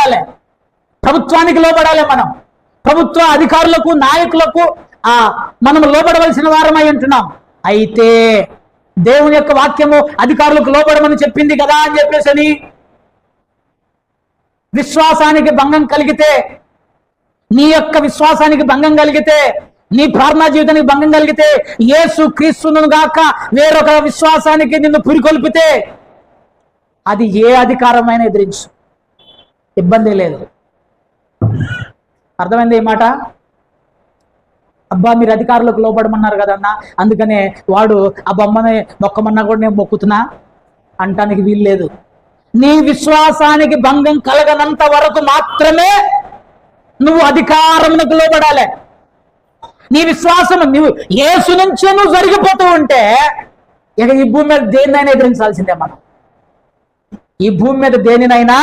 లోబడాలి. ప్రభుత్వానికి లోబడాలి మనం. ప్రభుత్వ అధికారులకు నాయకులకు ఆ మనం లోబడవలసిన వారమై ఉంటున్నాం. అయితే దేవుని యొక్క వాక్యము అధికారులకు లోబడమని చెప్పింది కదా అని చెప్పేసి విశ్వాసానికి భంగం కలిగితే నీ యొక్క విశ్వాసానికి భంగం కలిగితే నీ ప్రార్థనా జీవితానికి భంగం కలిగితే ఏసు క్రీస్తును గాక వేరొక విశ్వాసానికి నిన్ను పురికొల్పితే అది ఏ అధికారమైన ఎదిరించు. ఇబ్బంది లేదు. అర్థమైంది ఈ మాట? అబ్బా మీరు అధికారులకు లోపడమన్నారు కదన్న. అందుకనే వాడు ఆ బొమ్మని మొక్కమన్నా కూడా నేను మొక్కుతున్నా. అంటానికి వీలు లేదు. నీ విశ్వాసానికి భంగం కలగనంత వరకు మాత్రమే నువ్వు అధికారమునకు లోబడాలి. నీ విశ్వాసం నువ్వు ఏసు నుంచే నువ్వు జరిగిపోతూ ఉంటే ఇక ఈ భూమి మీద దేన్నైనా ఎదిరించాల్సిందే మనం. ఈ భూమి మీద దేనినైనా